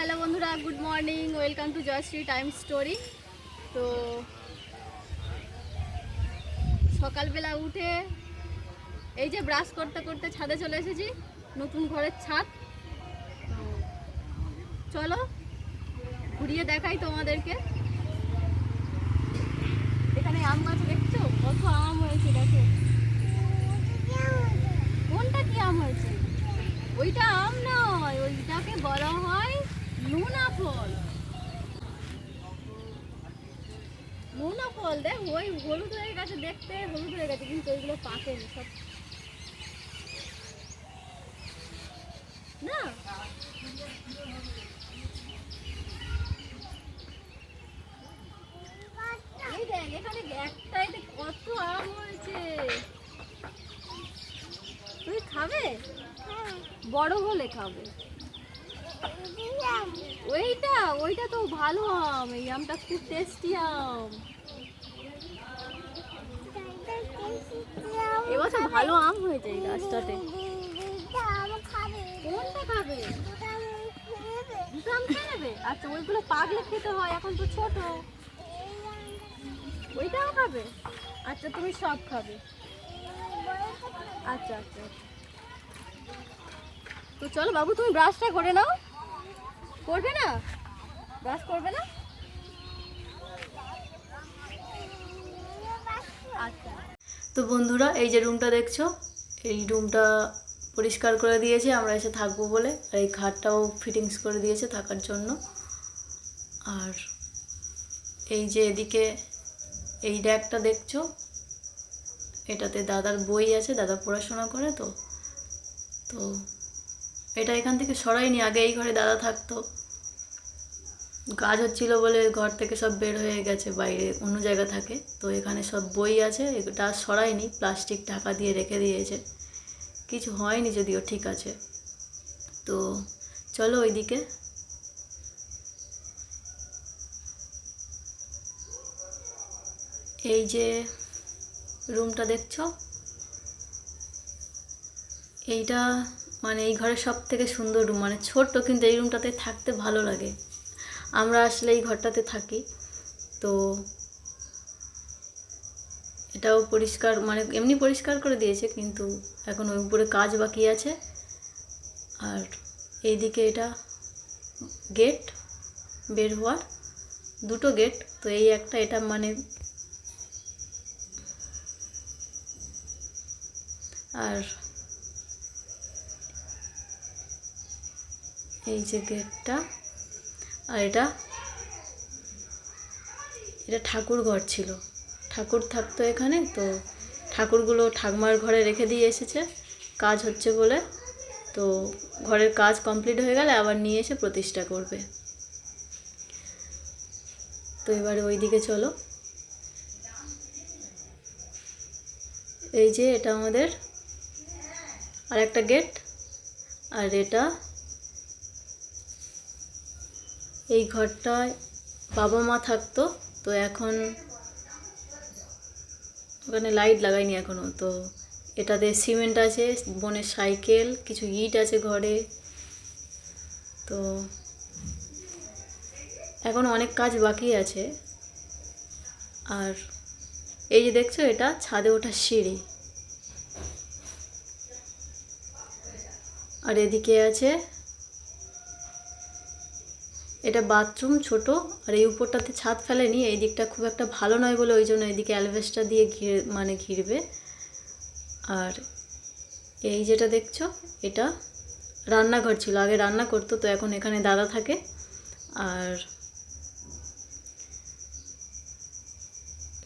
Hello বন্ধুরা, good morning, welcome to Joyshree time story. তো সকালবেলা উঠে এই যে ব্রাশ করতে করতে ছাদে চলে এসেছি, নতুন ঘরের ছাদ। তো চলো, ঘুরিয়ে দেখাই তোমাদেরকে। এখানে আম গাছ দেখছ? কত আম হয়েছে, দেখো। কোনটা কি আম হয়েছে? ওইটা আম নয়, ওইটাকে বলা হয় ফল। নুনা ফল দেখ ওই হলুদ হয়ে গেছে দেখতে হলুদ হয়ে গেছে কিন্তু ওইগুলো পাকেনি সব না? এই দেখ এখানে একটাইতে কত আম হয়েছে। তুই খাবে? বড় হলে খাবে। ওইটা ওইটা তো ভালো আম, এই আমটা খুব টেস্টি আম। এবছর ভালো আম হয়েছে এই গাছটাতে। কোনটা খাবে? আম খেয়ে নেবে? আচ্ছা ওইগুলো পাকলে খেতে হয়, এখন তো ছোট। ওইটাও খাবে? আচ্ছা তুমি সব খাবে। আচ্ছা আচ্ছা তো চলো বাবু, তুমি ব্রাশটা করে নাও। করবে না? ব্রাশ করবে না? আচ্ছা। তো বন্ধুরা, এই যে রুমটা দেখছ, এই রুমটা পরিষ্কার করে দিয়েছে, আমরা এসে থাকব বলে, আর এই খাটটাও ফিটিংস করে দিয়েছে থাকার জন্য। আর এই যে এদিকে এই র্যাকটা দেখছ, এটাতে দাদার বই আছে, দাদা পড়াশোনা করে তো তো এটা এখান থেকে সরাইনি, আগে এই ঘরে দাদা থাকতো। কাজ হচ্ছিল বলে ঘর থেকে সব বের হয়ে গেছে, বাইরে অন্য জায়গা থাকে। তো এখানে সব বই আছে, এটা সরাইনি প্লাস্টিক ঢাকা দিয়ে রেখে দিয়েছে। কিছু হয়নি যদিও, ঠিক আছে। তো চলো ওইদিকে। এই যে রুমটা দেখছ? এইটা মানে এই ঘরের সব থেকে সুন্দর রুম মানে ছোট্ট, কিন্তু এই রুমটাতে থাকতে ভালো লাগে। আমরা আসলে এই ঘরটাতে থাকি, তো এটাও পরিষ্কার মানে এমনি পরিষ্কার করে দিয়েছে, কিন্তু এখন ওই উপরে কাজ বাকি আছে। আর এইদিকে এটা গেট, বের হওয়ার দুটো গেট, তো এই একটা এটা মানে আর এই যে গেটটা, আর এটা এটা ঠাকুর ঘর ছিল। ঠাকুর থাকতো এখানে, তো ঠাকুরগুলো ঠাকুমার ঘরে রেখে দিয়ে এসেছে। কাজ হচ্ছে বলে, তো ঘরের কাজ কমপ্লিট হয়ে গেলে আবার নিয়ে এসে প্রতিষ্ঠা করবে। তো এবারে ওই দিকে চলো। এই যে এটা আমাদের আর একটা গেট, আর এটা এই ঘরটায় বাবা মা থাকতো, তো এখন ওখানে লাইট লাগাইনি এখনও তো এটাতে সিমেন্ট আছে, বোনের সাইকেল কিছু ইট আছে ঘরে। তো এখন অনেক কাজ বাকি আছে। আর এই যে দেখছ এটা, ছাদে ওঠার সিঁড়ি। আর এদিকে আছে এটা বাথরুম ছোট, আর এই উপরটাতে ছাদ ফেলেনি, এই দিকটা খুব একটা ভালো নয় বলে ওই জন্য এদিকে অ্যালভেস্টার দিয়ে ঘিরে মানে ঘিরবে। আর এই যেটা দেখছ, এটা রান্নাঘর ছিল, আগে রান্না করতো, তো এখন এখানে দাদা থাকে। আর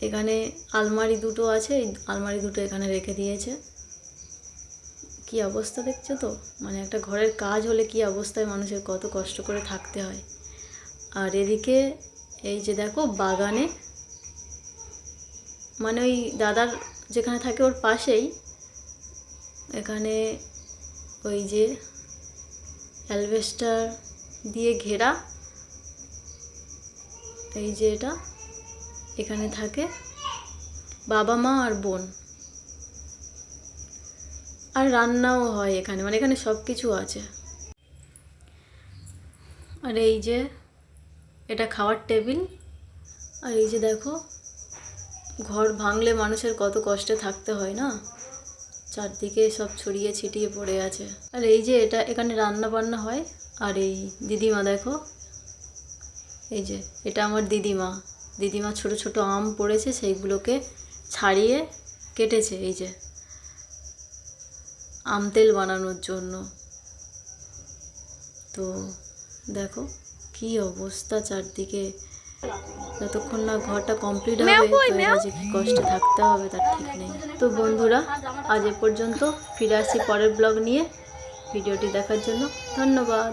এখানে আলমারি দুটো আছে, এই আলমারি দুটো এখানে রেখে দিয়েছে। কি অবস্থা দেখছ তো? মানে একটা ঘরের কাজ হলে কি অবস্থায় মানুষের কত কষ্ট করে থাকতে হয়। আর এদিকে এই যে দেখো বাগানে মানে ওই দাদার যেখানে থাকে ওর পাশেই, এখানে ওই যে অ্যালভেস্টার দিয়ে ঘেরা, এই যে এটা, এখানে থাকে বাবা, মা আর বোন। আর রান্নাও হয় এখানে মানে এখানে সব কিছু আছে। আর এই যে এটা খাওয়ার টেবিল। আর এই যে দেখো, ঘর ভাঙলে মানুষের কত কষ্টে থাকতে হয় না? চারদিকে সব ছড়িয়ে ছিটিয়ে পড়ে আছে। আর এই যে এটা, এখানে রান্না বান্না হয়। আর এই দিদিমা দেখো, এই যে এটা আমার দিদিমা। দিদিমা ছোট ছোট আম পড়েছে, সেইগুলোকে ছাড়িয়ে কেটেছে, এই যে আম তেল বানানোর জন্য। তো দেখো কি অবস্থা চারদিকে? যতক্ষণ না ঘরটা কমপ্লিট হবে যে কি কষ্টে থাকতে হবে তার ঠিক নেই। তো বন্ধুরা আজ এ পর্যন্ত ফিরে আসছি পরের ব্লগ নিয়ে ভিডিওটি দেখার জন্য ধন্যবাদ।